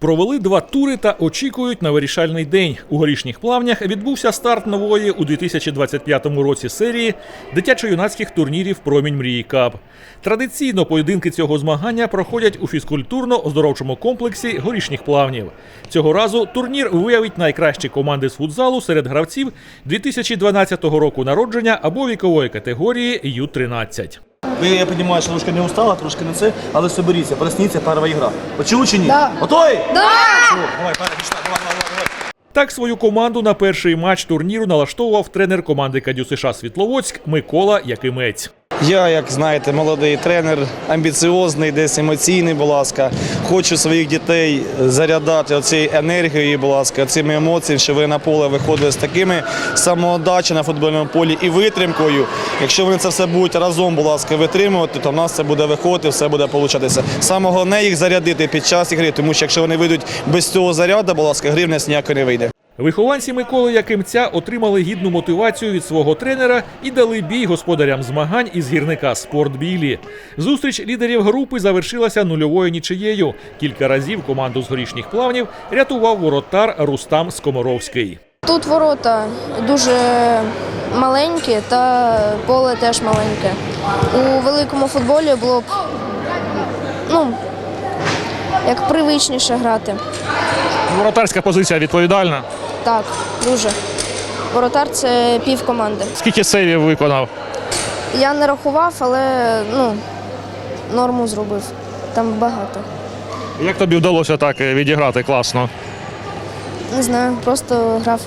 Провели два тури та очікують на вирішальний день. У горішніх плавнях відбувся старт нової у 2025 році серії дитячо-юнацьких турнірів Промінь мрії Кап. Традиційно поєдинки цього змагання проходять у фізкультурно-оздоровчому комплексі горішніх плавнів. Цього разу турнір виявить найкращі команди з футзалу серед гравців 2012 року народження або вікової категорії Ю-13. Ви, я розумію, що трошки не устала, трошки не це, але соберіться, просніться, перша ігра. Почув чи ні? Да. Готові? Да! Все, давай, пара, пішла, давай, давай, давай. Так свою команду на перший матч турніру налаштовував тренер команди Кадю США Світловодськ Микола Якимець. Я, як знаєте, молодий тренер, амбіціозний, десь емоційний, будь ласка. Хочу своїх дітей зарядати оцією енергією, будь ласка, цими емоціями, що ви на поле виходили з такими самоотдачі на футбольному полі і витримкою. Якщо вони це все будуть разом, будь ласка, витримувати, то в нас це буде виходити, все буде получатися. Саме головне їх зарядити під час ігри, тому що якщо вони вийдуть без цього заряду, будь ласка, гри в нас не вийде. Вихованці Миколи Якимця отримали гідну мотивацію від свого тренера і дали бій господарям змагань із гірника «Спортбілі». Зустріч лідерів групи завершилася нульовою нічиєю. Кілька разів команду з горішніх плавнів рятував воротар Рустам Скоморовський. Тут ворота дуже маленькі та поле теж маленьке. У великому футболі було б ну, як привичніше грати. Воротарська позиція відповідальна. Так, дуже. Воротар це пів команди. Скільки сейвів виконав? Я не рахував, але ну, норму зробив. Там багато. Як тобі вдалося так відіграти класно? Не знаю, просто грав.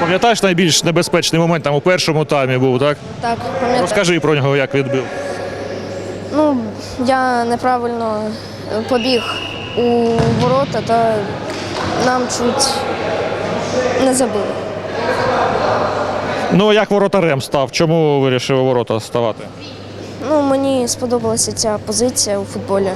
Пам'ятаєш найбільш небезпечний момент там у першому таймі був, так? Так, пам'ятаю. Розкажи про нього, як відбив. Ну, я неправильно побіг у ворота та нам чуть не забили. Ну як воротарем став? Чому вирішив ворота ставати? Ну, мені сподобалася ця позиція у футболі,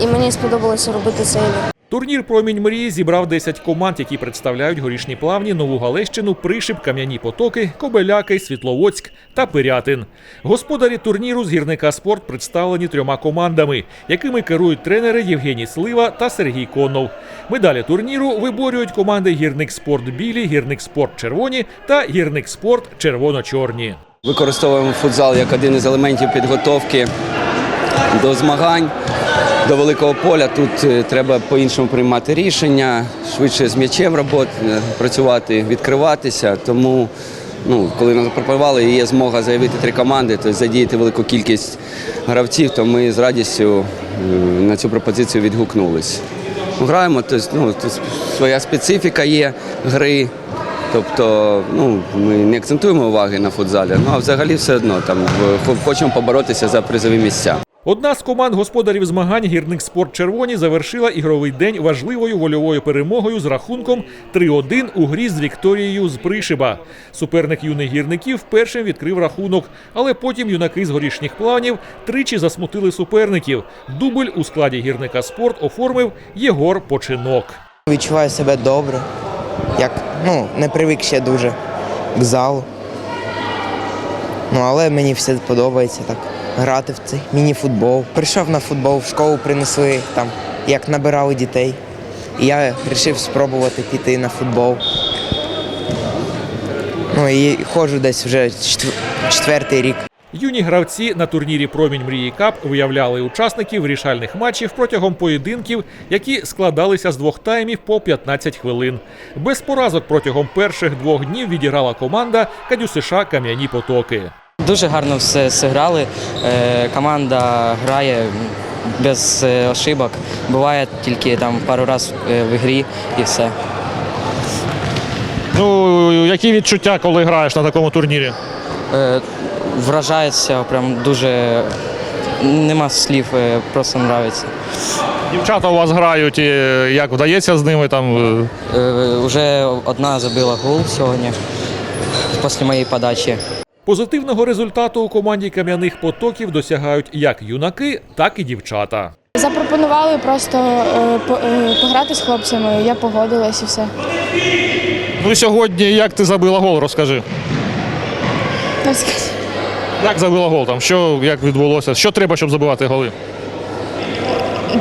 і мені сподобалося робити сейви. Турнір Промінь мрії зібрав 10 команд, які представляють горішні плавні, Нову Галещину, Пришип, Кам'яні Потоки, Кобеляки, Світловодськ та Пирятин. Господарі турніру з гірника спорт представлені трьома командами, якими керують тренери Євгеній Слива та Сергій Конов. Медалі турніру виборюють команди Гірник Спорт Білі, Гірник Спорт Червоні та Гірник Спорт Червоно-Чорні. Використовуємо футзал як один із елементів підготовки до змагань, до великого поля. Тут е, треба по-іншому приймати рішення, швидше з м'ячем робот, е, працювати, відкриватися. Тому, ну, коли нас запропонували і є змога заявити три команди, тобто задіяти велику кількість гравців, то ми з радістю е, на цю пропозицію відгукнулись. Ну, Граємо, тобто, ну, своя специфіка є гри. Тобто, ну ми не акцентуємо уваги на футзалі, ну а взагалі все одно там хочемо поборотися за призові місця. Одна з команд господарів змагань гірник спорт Червоні завершила ігровий день важливою вольовою перемогою з рахунком 3-1 у грі з Вікторією з Пришиба. Суперник юних гірників першим відкрив рахунок, але потім юнаки з горішніх планів тричі засмутили суперників. Дубль у складі гірника спорт оформив Єгор Починок. Відчуваю себе добре, як ну, не привик ще дуже к залу. Ну, але мені все подобається так. Грати в цей міні-футбол. Прийшов на футбол, в школу принесли, там, як набирали дітей. І я вирішив спробувати піти на футбол. Ну і ходжу десь вже четвер- четвертий рік. Юні гравці на турнірі Промінь мрії Кап виявляли учасників вирішальних матчів протягом поєдинків, які складалися з двох таймів по 15 хвилин. Без поразок протягом перших двох днів відіграла команда Кадю США Кам'яні Потоки. Дуже гарно все зіграли. Е, Команда грає без е, ошибок. Буває тільки там пару разів е, в ігрі і все. Ну які відчуття, коли граєш на такому турнірі? Вражається, прям дуже нема слів, просто подобається. Дівчата у вас грають, і як вдається з ними там. Уже одна забила гол сьогодні після моєї подачі. Позитивного результату у команді кам'яних потоків досягають як юнаки, так і дівчата. Запропонували просто е, по- е, пограти з хлопцями. Я погодилась і все. Ну сьогодні як ти забила гол, розкажи. Так сказати. Як забила гол там? Що як відбулося? Що треба, щоб забивати голи?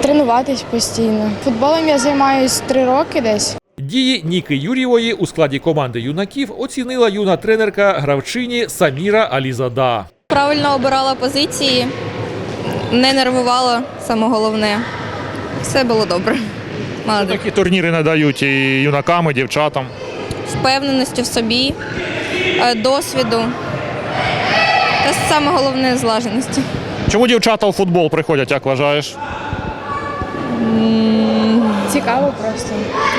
Тренуватись постійно. Футболом я займаюся три роки десь. Дії Ніки Юрієвої у складі команди юнаків оцінила юна тренерка гравчині Саміра Алізада. Правильно обирала позиції, не нервувала, саме головне. Все було добре. Молодець. Такі турніри надають і юнакам, і дівчатам. Впевненості в собі, е, досвіду. Та саме головне злаженості. Чому дівчата у футбол приходять, як вважаєш? Цікаво просто.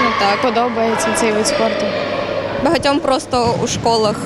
Ну так. Подобається цей вид спорту. Багатьом просто у школах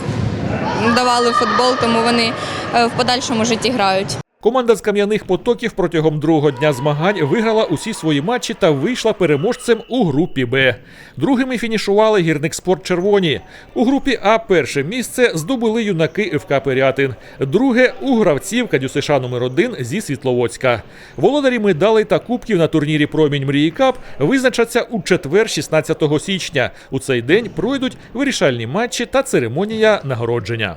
давали футбол, тому вони е, в подальшому житті грають. Команда з кам'яних потоків протягом другого дня змагань виграла усі свої матчі та вийшла переможцем у групі Б. Другими фінішували гірник спорт червоні. У групі А перше місце здобули юнаки ФК Пирятин. Друге у гравців Кадюсиша номер 1 зі Світловодська. Володарі медалей та кубків на турнірі Промінь Мрії Кап визначаться у четвер, 16 січня. У цей день пройдуть вирішальні матчі та церемонія нагородження.